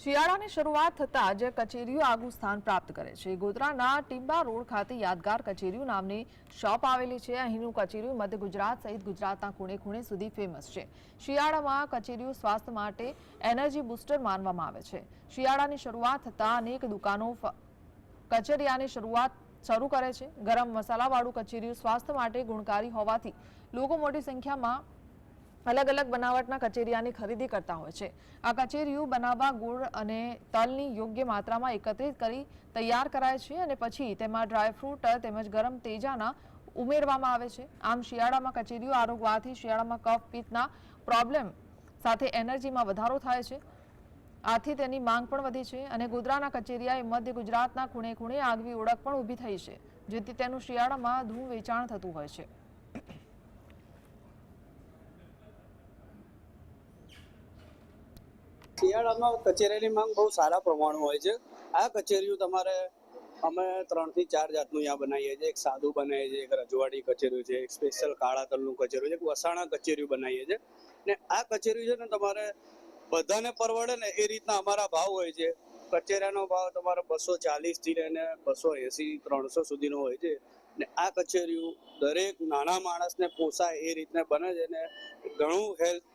શિયાળાની શરૂઆત થતાં જ કચેરીઓ આગવું સ્થાન પ્રાપ્ત કરે છે. ગોધરાના ટીંબા રોડ ખાતે યાદગાર કચેરીઓ નામની શોપ આવેલી છે. અહીંનું કચેરીઓ મધ્ય ગુજરાત સહિત ગુજરાતના ખૂણે ખૂણે સુધી ફેમસ છે. શિયાળામાં કચેરીઓ સ્વાસ્થ્ય માટે એનર્જી બૂસ્ટર માનવામાં આવે છે. શિયાળાની શરૂઆત થતાં અનેક દુકાનો કચેરિયાની શરૂઆત શરૂ કરે છે. ગરમ મસાલાવાળું કચેરીઓ સ્વાસ્થ્ય માટે ગુણકારી હોવાથી લોકો મોટી સંખ્યામાં અલગ અલગ બનાવટના કચેરિયાની ખરીદી કરતા હોય છે. આ કચેરીઓ બનાવવા, ગુળ અને તલની યોગ્ય માત્રામાં એકત્રિત કરી તૈયાર કરાય છે અને પછી તેમાં ડ્રાયફ્રૂટ તેમજ ગરમ તેજાના ઉમેરવામાં આવે છે. આમ, શિયાળામાં કચેરીઓ આરોગવાથી શિયાળામાં કફ, પિત્તના પ્રોબ્લેમ સાથે એનર્જીમાં વધારો થાય છે. આથી તેની માંગ પણ વધી છે અને ગોધરાના કચેરીયાએ મધ્ય ગુજરાતના ખૂણે ખૂણે આગવી ઓળખ પણ ઊભી થઈ છે, જેથી તેનું શિયાળામાં ધૂમ વેચાણ થતું હોય છે. શિયાળામાં કચેરીની માંગ બહુ સારા પ્રમાણમાં હોય છે. આ કચેરીઓ તમારે અમે ત્રણથી ચાર જાતનું અહીંયા બનાવીએ છીએ. એક સાદું બનાવીએ છીએ, એક રજવાડી કચેરીઓ છે, એક સ્પેશિયલ કાળા તલનું કચેરીઓ છે, એક વસાણા કચેરીઓ બનાવીએ છીએ. ને આ કચેરીઓ છે ને તમારે બધાને પરવડે ને એ રીતના અમારા ભાવ હોય છે. કચેરીનો ભાવ તમારે બસો ચાલીસથી લઈને બસો એસી ત્રણસો સુધીનો હોય છે. ને આ કચેરીઓ દરેક નાના માણસને પોસાય એ રીતના બને છે ને ઘણું હેલ્થ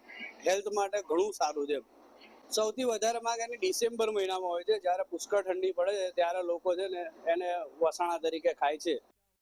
હેલ્થ માટે ઘણું સારું છે. સૌથી વધારે માંગ એની ડિસેમ્બર મહિનામાં હોય છે. જ્યારે પુષ્કળ ઠંડી પડે છે, ત્યારે લોકો છે ને એને વસાણા તરીકે ખાય છે.